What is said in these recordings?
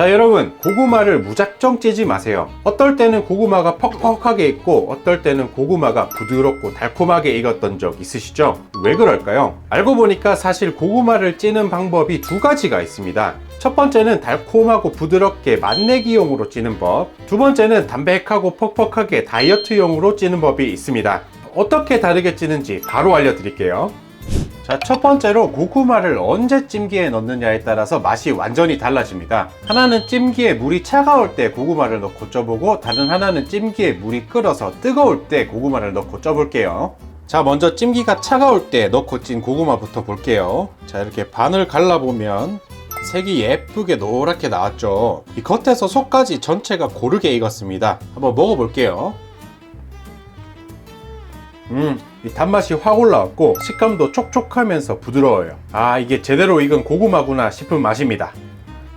자 여러분 고구마를 무작정 찌지 마세요. 어떨 때는 고구마가 퍽퍽하게 익고 어떨 때는 고구마가 부드럽고 달콤하게 익었던 적 있으시죠? 왜 그럴까요? 알고 보니까 사실 고구마를 찌는 방법이 두 가지가 있습니다. 첫 번째는 달콤하고 부드럽게 맛내기용으로 찌는 법. 두 번째는 담백하고 퍽퍽하게 다이어트용으로 찌는 법이 있습니다. 어떻게 다르게 찌는지 바로 알려드릴게요 자, 첫 번째로 고구마를 언제 찜기에 넣느냐에 따라서 맛이 완전히 달라집니다. 하나는 찜기에 물이 차가울 때 고구마를 넣고 쪄보고 다른 하나는 찜기에 물이 끓어서 뜨거울 때 고구마를 넣고 쪄볼게요. 자, 먼저 찜기가 차가울 때 넣고 찐 고구마부터 볼게요. 자, 이렇게 반을 갈라보면 색이 예쁘게 노랗게 나왔죠. 이 겉에서 속까지 전체가 고르게 익었습니다. 한번 먹어볼게요. 음, 이 단맛이 확 올라왔고 식감도 촉촉하면서 부드러워요. 아, 이게 제대로 익은 고구마구나 싶은 맛입니다.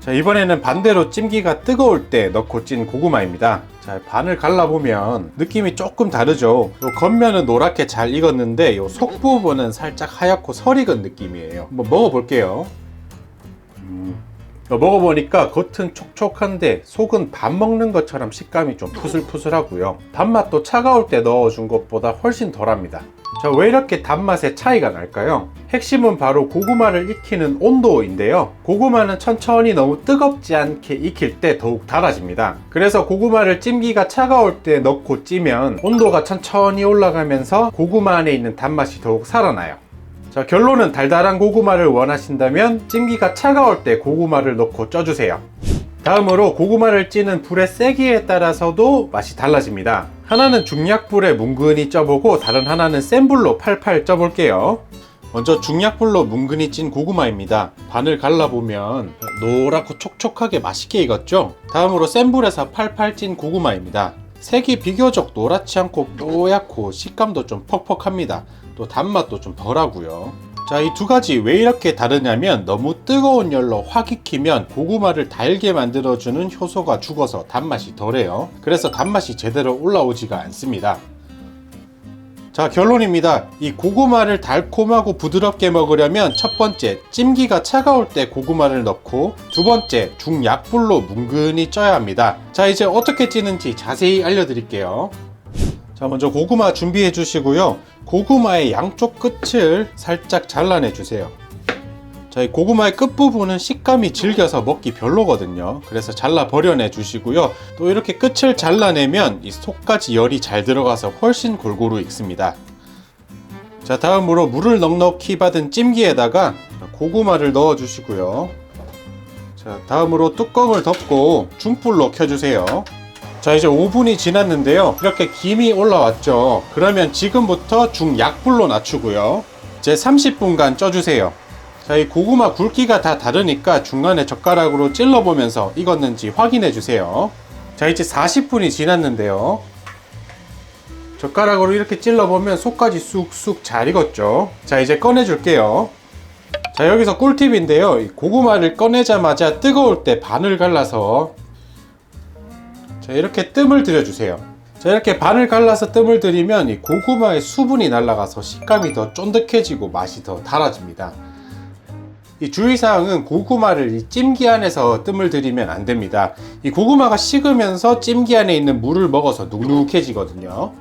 자, 이번에는 반대로 찜기가 뜨거울 때 넣고 찐 고구마입니다. 자, 반을 갈라보면 느낌이 조금 다르죠. 요 겉면은 노랗게 잘 익었는데 요 속 부분은 살짝 하얗고 설익은 느낌이에요. 한번 먹어볼게요. 음, 어, 먹어보니까 겉은 촉촉한데 속은 밥 먹는 것처럼 식감이 좀 푸슬푸슬하고요. 단맛도 차가울 때 넣어준 것보다 훨씬 덜합니다. 자, 왜 이렇게 단맛의 차이가 날까요? 핵심은 바로 고구마를 익히는 온도인데요. 고구마는 천천히 너무 뜨겁지 않게 익힐 때 더욱 달아집니다. 그래서 고구마를 찜기가 차가울 때 넣고 찌면 온도가 천천히 올라가면서 고구마 안에 있는 단맛이 더욱 살아나요. 자, 결론은 달달한 고구마를 원하신다면 찜기가 차가울 때 고구마를 넣고 쪄주세요. 다음으로 고구마를 찌는 불의 세기에 따라서도 맛이 달라집니다. 하나는 중약불에 뭉근히 쪄보고 다른 하나는 센 불로 팔팔 쪄볼게요. 먼저 중약불로 뭉근히 찐 고구마입니다. 반을 갈라보면 노랗고 촉촉하게 맛있게 익었죠? 다음으로 센 불에서 팔팔 찐 고구마입니다. 색이 비교적 노랗지 않고 뽀얗고 식감도 좀 퍽퍽합니다. 또 단맛도 좀 덜하고요. 자, 이 두 가지 왜 이렇게 다르냐면 너무 뜨거운 열로 확 익히면 고구마를 달게 만들어주는 효소가 죽어서 단맛이 덜해요. 그래서 단맛이 제대로 올라오지가 않습니다. 자, 결론입니다. 이 고구마를 달콤하고 부드럽게 먹으려면 첫 번째, 찜기가 차가울 때 고구마를 넣고 두 번째, 중약불로 뭉근히 쪄야 합니다. 자, 이제 어떻게 찌는지 자세히 알려드릴게요. 자, 먼저 고구마 준비해 주시고요. 고구마의 양쪽 끝을 살짝 잘라내 주세요. 자, 이 고구마의 끝부분은 식감이 질겨서 먹기 별로거든요. 그래서 잘라 버려내 주시고요. 또 이렇게 끝을 잘라내면 이 속까지 열이 잘 들어가서 훨씬 골고루 익습니다. 자, 다음으로 물을 넉넉히 받은 찜기에다가 고구마를 넣어 주시고요. 자, 다음으로 뚜껑을 덮고 중불로 켜주세요. 자 이제 5분이 지났는데요. 이렇게 김이 올라왔죠. 그러면 지금부터 중약불로 낮추고요. 이제 30분간 쪄주세요. 자 이 고구마 굵기가 다 다르니까 중간에 젓가락으로 찔러보면서 익었는지 확인해 주세요. 자 이제 40분이 지났는데요. 젓가락으로 이렇게 찔러보면 속까지 쑥쑥 잘 익었죠. 자 이제 꺼내 줄게요. 자 여기서 꿀팁인데요. 이 고구마를 꺼내자마자 뜨거울 때 반을 갈라서 자 이렇게 뜸을 들여주세요. 자 이렇게 반을 갈라서 뜸을 들이면 이 고구마의 수분이 날아가서 식감이 더 쫀득해지고 맛이 더 달아집니다. 이 주의사항은 고구마를 이 찜기 안에서 뜸을 들이면 안 됩니다. 이 고구마가 식으면서 찜기 안에 있는 물을 먹어서 눅눅해지거든요.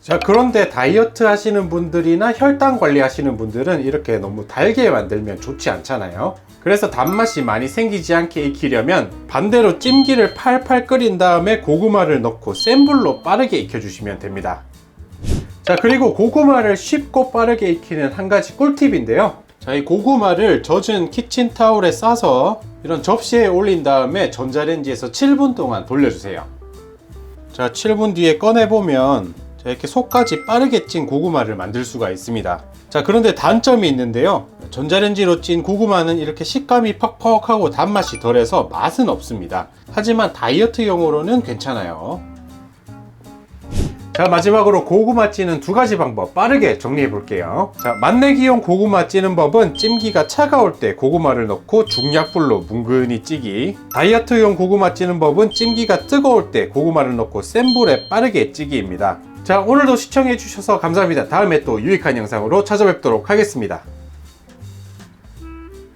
자 그런데 다이어트 하시는 분들이나 혈당 관리 하시는 분들은 이렇게 너무 달게 만들면 좋지 않잖아요 그래서 단맛이 많이 생기지 않게 익히려면 반대로 찜기를 팔팔 끓인 다음에 고구마를 넣고 센 불로 빠르게 익혀주시면 됩니다. 자 그리고 고구마를 쉽고 빠르게 익히는 한 가지 꿀팁인데요. 자 이 고구마를 젖은 키친타올에 싸서 이런 접시에 올린 다음에 전자레인지에서 7분 동안 돌려주세요. 자 7분 뒤에 꺼내보면 자, 이렇게 속까지 빠르게 찐 고구마를 만들 수가 있습니다. 자, 그런데 단점이 있는데요. 전자레인지로 찐 고구마는 이렇게 식감이 퍽퍽하고 단맛이 덜해서 맛은 없습니다. 하지만 다이어트용으로는 괜찮아요. 자 마지막으로 고구마 찌는 두 가지 방법 빠르게 정리해 볼게요 자 맛내기용 고구마 찌는 법은 찜기가 차가울 때 고구마를 넣고 중약불로 뭉근히 찌기 다이어트용 고구마 찌는 법은 찜기가 뜨거울 때 고구마를 넣고 센 불에 빠르게 찌기입니다 자 오늘도 시청해 주셔서 감사합니다. 다음에 또 유익한 영상으로 찾아뵙도록 하겠습니다